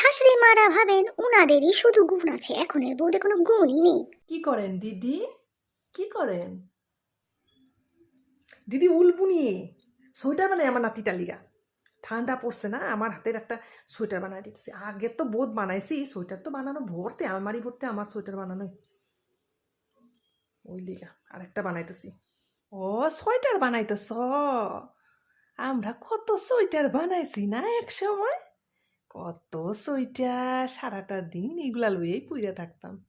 শাশুড়ি মারা ভাবেন উনাদেরই শুধু গুণ আছে এখনের বউদের কোনো গুণই নেই। কি করেন দিদি? কি করেন? দিদি উল বুনিয়ে সোয়েটার বানাই আমার নাতিটার লিগা। ঠান্ডা পড়ছে না, আমার হাতের একটা সোয়েটার বানাই দিতেছি। আগে তো বোধ বানাইছি, সোয়েটার তো বানানো ভরতে, আলমারি ভরতে, আমার সোয়েটার বানানো ওই লিগা, আরেকটা বানাইতেছি। ও, সোয়েটার বানাইতেছ? আমরা কত সোয়েটার বানাইছি না এক সময়? কত সোয়েটার সারাটা দিন এগুলা লইয়েই পুইরা থাকতাম।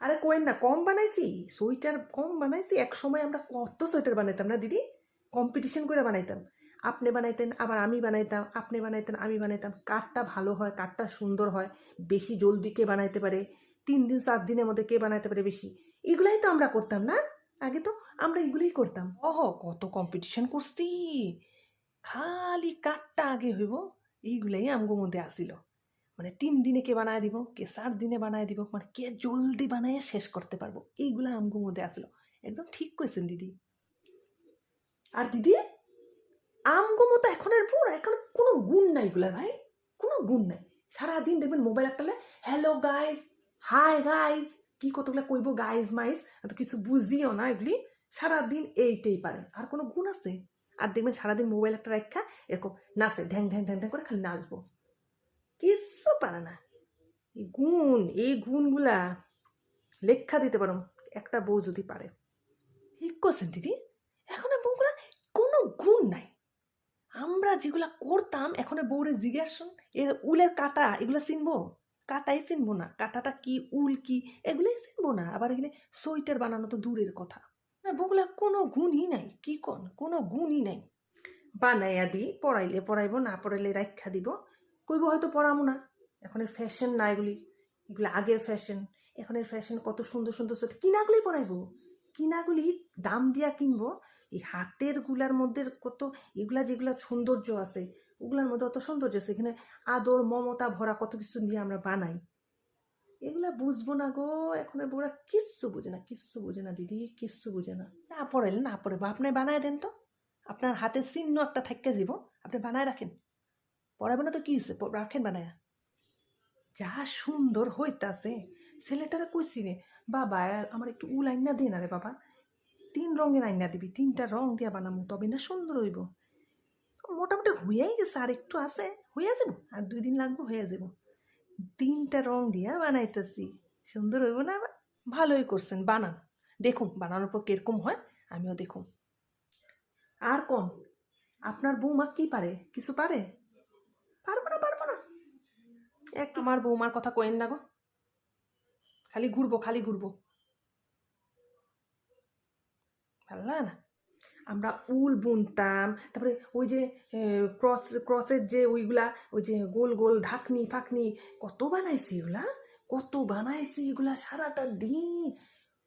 আরে কোয়েন না কম বানাইছি সোয়েটার কম বানাইছি এক সময় আমরা কত সোয়েটার বানাইতাম না দিদি? কম্পিটিশন করে বানাইতাম। আপনি বানাইতেন আবার আমি বানাইতাম আপনি বানাইতেন আমি বানাইতাম। কাঠটা ভালো হয় কাঠটা সুন্দর হয় বেশি জলদি কে বানাইতে পারে? তিন দিন সাত দিনের মধ্যে কে বানাইতে পারে বেশি? এগুলাই তো আমরা করতাম না? আগে তো আমরা এগুলোই করতাম। ওহ কত কম্পিটিশন করছি। খালি কাঠটা আগে হইব। এইগুলাই আমগো মধ্যে আসিল। মানে তিন দিনে কে বানায় দিব, কে চার দিনে বানায় দিব মানে কে জলদি বানায় শেষ করতে পারব, এইগুলা আমগো মধ্যে আসলো। একদম ঠিক কইছেন দিদি। আর দিদি, আমগো মতো এখন আর পুরো, এখন কোনো গুণ নাই এগুলা ভাই, কোনো গুণ নাই। সারাদিন দেখবেন মোবাইল একটা হ্যালো গাইজ হাই গাইজ কি কতগুলা কইব গাইজ মাইজ এত কিছু বুঝিও না এগুলি। সারাদিন এইটাই পারে আর কোনো গুণ আছে? আর দেখবেন সারাদিন মোবাইল একটা রেখা, এরকম নাচে ঢ্যাং ঢ্যাং ঢ্যাং ঢ্যাং করে খালি নাচবো। কিচ্ছু পারে না। এই গুণ, এই গুণগুলা লেখা দিতে পারো, একটা বউ যদি পারে। ঠিক করছেন দিদি? এখন বউগুলা কোনো গুণ নাই। আমরা যেগুলা করতাম, এখন বউরে জিজ্ঞাসন এর উলের কাটা, এগুলো চিনবো? কাটাই চিনবো না। কাটাটা কি, উল কি, এগুলোই চিনবো না। আবার এখানে সোয়েটার বানানো তো দূরের কথা। না বউগুলা কোনো গুণই নাই, কি কন? কোনো গুণই নাই। বানাইয়া দি, পড়াইলে পড়াইবো, না পড়াইলে রাখা দিব। কইব হয়তো পড়ামো না। এখন ফ্যাশন না এগুলি এগুলো আগের ফ্যাশন এখনের ফ্যাশন কত সুন্দর সুন্দর সোয়েটার কিনাগুলি পরাইবো কিনাগুলি দাম দিয়া কিনবো? এই হাতেরগুলার মধ্যে কত, এগুলা যেগুলা সৌন্দর্য আছে, ওগুলার মধ্যে অত সৌন্দর্য আছে। এখানে আদর, মমতা ভরা কত কিছু নিয়ে আমরা বানাই। এগুলা বুঝব না গো, এখন বউরা কিচ্ছু বুঝে না, কিচ্ছু বুঝে না দিদি, কিচ্ছু বুঝে না। না পড়াইলে না পড়ে আপনি বানায় দেন তো। আপনার হাতে চিহ্ন একটা থাকতে যাব, আপনি বানায় রাখেন। পড়াবে না তো কি হয়েছে রাখেন বানায়া। যা সুন্দর হইতাছে। ছেলেটারা কইছি রে, বাবা আমার একটু উল আইনা দে না রে বাবা। তিন রঙের আইনা দিবি, তিনটা রং দিয়া বানামু, তবে না সুন্দর হইব। মোটামুটি হইয়াই গেছে আর একটু আছে, হইয়া যাব, আর দুই দিন লাগবো হইয়া যাব। তিনটা রং দিয়া বানাইতেছি। সুন্দর হইব না? ভালোই করছেন, বানান। দেখুন, বানানোর পর কীরকম হয়, আমিও দেখুন। আর কোন? আপনার বৌমা কি পারে? কিছু পারে? পারব না পারব না। এক আমার বৌমার কথা কয়েন না গো। খালি ঘুরবো খালি ঘুরবো। ভালো না? আমরা উল বুনতাম, তারপরে ওই যে ক্রস, ক্রসের যে ওইগুলা, ওই যে গোল গোল ঢাকনি, ফাকনি, কত বানাইছি এগুলা? কত বানাইছি এগুলা সারাটা দিন।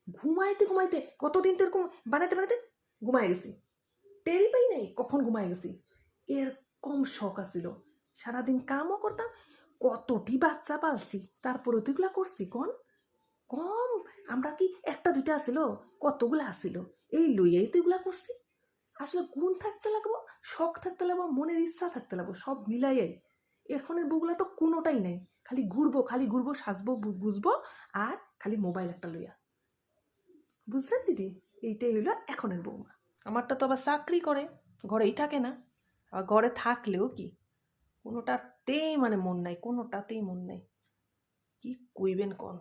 ঘুমাইতে ঘুমাইতে, কতদিন তো এরকম বানাইতে বানাইতে ঘুমাই গেছি। টেরি পাই নাই কখন ঘুমাই গেছি। এর কম শখ আছিল। সারাদিন কামও করতাম, কতটি বাচ্চা পালছি তারপরে তো এগুলা করছি, কন? কম, আমরা কি একটা, দুইটা আসিল কতগুলা আসিল এই লইয়াই তো এগুলা করছি। আসলে গুণ থাকতে লাগবো, শখ থাকতে লাগবো, মনের ইচ্ছা থাকতে লাগবো, সব মিলাইয়াই এখনের বউগুলা তো কোনোটাই নাই। খালি ঘুরবো খালি ঘুরবো, সাজবো বুঝব আর খালি মোবাইল একটা লইয়া। বুঝছেন দিদি? এইটাই হইল এখনের বৌমা। আমারটা তো আবার চাকরি করে, ঘরেই থাকে না। আবার ঘরে থাকলেও কি? কোনোটাতেই মানে মন নাই, কোনোটাতেই মন নাই। কি কইবেন কন?